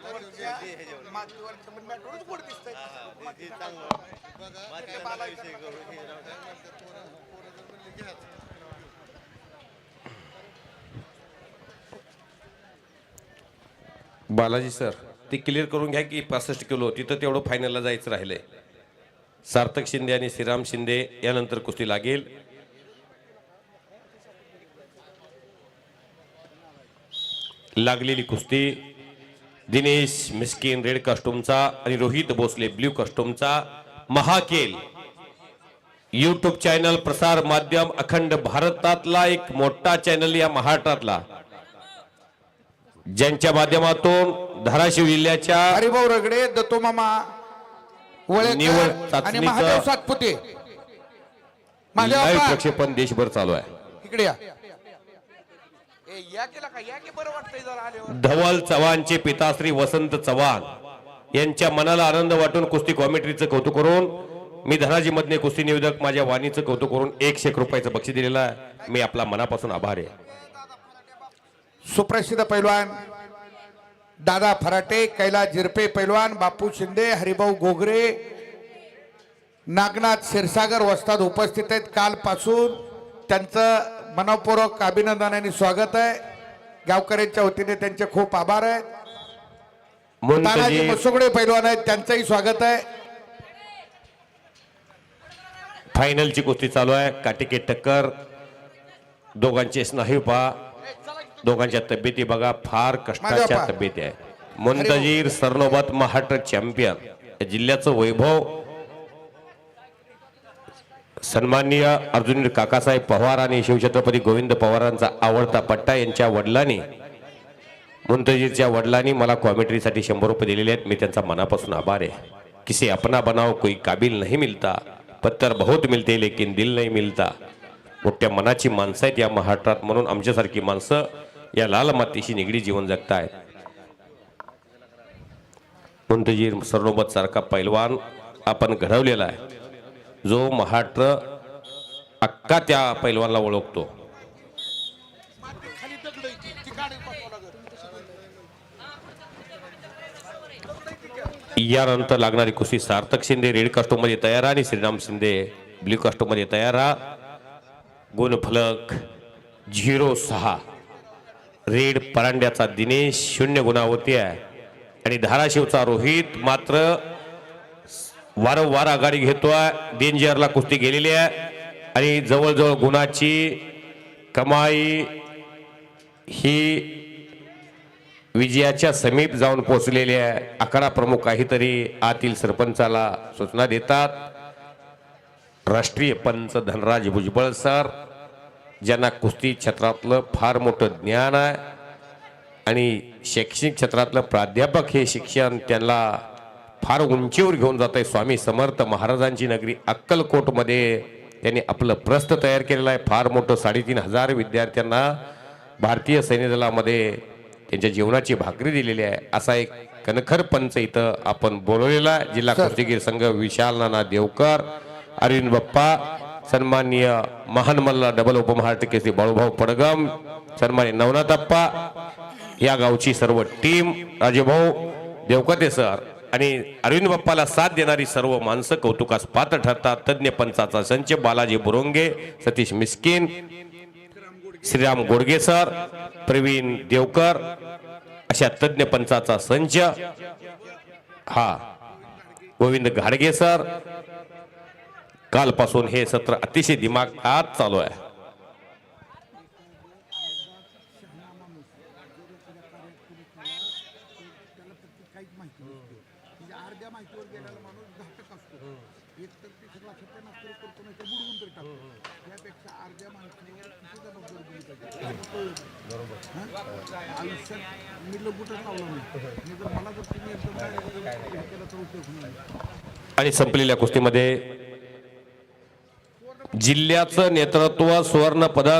मातीवरच्या मातीवरच्या पण मॅटवरच गोड दिसतंय. बालाजी सर ते क्लिअर करून घ्या की पासष्ट किलो तिथं तेवढं फायनलला जायचं राहिलंय. सार्थक शिंदे आणि श्रीराम शिंदे यानंतर कुस्ती लागेल. लागलेली कुस्ती दिनेश मिस्किन रेड कस्टूमचा आणि रोहित भोसले ब्ल्यू कस्टूमचा महाकेल. युट्यूब चॅनल प्रसार माध्यम अखंड भारतातला एक मोठा चॅनल या महाराष्ट्रातला. ज्यांच्या माध्यमातून धाराशिव जिल्ह्याच्या हरिभाऊ रगडे दत्तो मामा निवड आणि महादेव सातपुते. प्रक्षेपण देशभर चालू आहे. इकडे या ए या केला का या की बरं वाटतंय जरा आल्यावर धवल चव्हाणचे पिताश्री वसंत चव्हाण यांच्या मनाला आनंद वाटून कुस्ती कॉमेंट्रीचं कौतुक करून मी धनाजी मधने कुस्ती निवेदक माझ्या वाणीचं कौतुक करून एकशे एक रुपयाचं बक्षीस दिलेलं आहे. मी आपला मनापासून आभार आहे. सुप्रसिद्ध पैलवान दादा फराटे कैलास झिरपे पैलवान बापू शिंदे हरिभाऊ गोगरे नागनाथ क्षीरसागर वस्ताद उपस्थित आहेत. कालपासून त्यांचं मनपूर्वक अभिनंदन आणि स्वागत आहे. गावकऱ्यांच्या वतीने त्यांचे खूप आभार आहेत तानाजी मसुगडे पैलवान आहेत त्यांचंही स्वागत आहे. फायनलची कुस्ती चालू आहे. काटिके टक्कर. दोघांचे स्नायू पहा. दोघांच्या तब्येती बघा. फार कष्टाच्या. तब्येती आहे. मुंतजीर सरनोबत महाराष्ट्र चॅम्पियन जिल्ह्याचं वैभव सन्माननीय अर्जुन काकासाहेब पवार आणि शिवछत्रपती गोविंद पवारांचा आवडता पट्टा यांच्या वडिलांनी मुंतजीच्या वडिलांनी मला कॉमेंट्रीसाठी शंभर रुपये दिलेले आहेत. मी त्यांचा मनापासून आभार आहे. किसी अपना बनाव कोई काबिल नाही मिलता. पत्तर बहुत मिलते लेकिन दिल नाही मिलता. मोठ्या मनाची माणसं आहेत या महाराष्ट्रात म्हणून आमच्यासारखी माणसं या लाल मातीशी निगडी जीवन जगतायत. मुंतजीर सरनोबत सारखा पैलवान आपण घडवलेला आहे. जो महाराष्ट्र अक्का त्या पैलवानला ओळखतो. यानंतर लागणारी कुस्ती सार्थक शिंदे रेडमध्ये तयार आणि श्रीराम शिंदे ब्ल्यू मध्ये तयार. गुणफलक झिरो सहा. रेड परांड्याचा दिनेश शून्य गुणावती आहे. आणि धाराशिवचा रोहित मात्र वारंवार आघाडी घेतोय. डेंजरला कुस्ती गेलेली आहे. आणि जवळजवळ गुणाची कमाई ही विजयाच्या समीप जाऊन पोचलेली आहे. अकरा प्रमुख काहीतरी आतील सरपंचाला सूचना देतात. राष्ट्रीय पंच धनराज भुजबळ सर ज्यांना कुस्ती क्षेत्रातलं फार मोठं ज्ञान आहे. आणि शैक्षणिक क्षेत्रातलं प्राध्यापक हे शिक्षण त्यांना फार उंचीवर घेऊन जात आहे स्वामी समर्थ महाराजांची नगरी अक्कलकोटमध्ये. त्यांनी आपलं प्रस्थ तयार केलेलं आहे. फार मोठं साडेतीन हजार विद्यार्थ्यांना भारतीय सैन्य दलामध्ये त्यांच्या जीवनाची भाकरी दिलेली आहे. असा एक कणखर पंच इथं आपण बोलवलेला आहे. जिल्हा कुस्तीगीर संघ विशाल नाना देवकर अरविंद बाप्पा सन्माननीय महान मल्ला डबल उपमहाराष्ट्र केसरी बाळूभाऊ पडगम सन्मान्य नवनाथप्पा या गावची सर्व टीम राजेभाऊ देवकते सर. आणि अरविंद बाप्पाला साथ देणारी सर्व माणसं कौतुकास पात्र ठरतात. तज्ज्ञ पंचाचा संच बालाजी बुरोंगे सतीश मिस्किन श्रीराम गोडगे सर प्रवीण देवकर अशा तज्ज्ञ पंचाचा संच. हा गोविंद घाडगे सर. कालपासून हे सत्र अतिशय दिमाग आत चालू आहे. अर्ध्या माहितीवर गेलेला माणूस घातक असतो. एक तर ते सगळा सत्यानाश करतो नाही तर बुडवून तरी टाकतो. त्यापेक्षा अर्ध्या माणसावर किती पाहिजे? आयुष्यात मी लघुटच लावला नाही. मी जर मला जर तुम्ही एकदम केलं तर उपयोग होणार. आणि संपलेल्या कुस्तीमध्ये जिल्ह्याचं नेतृत्व सुवर्ण पदक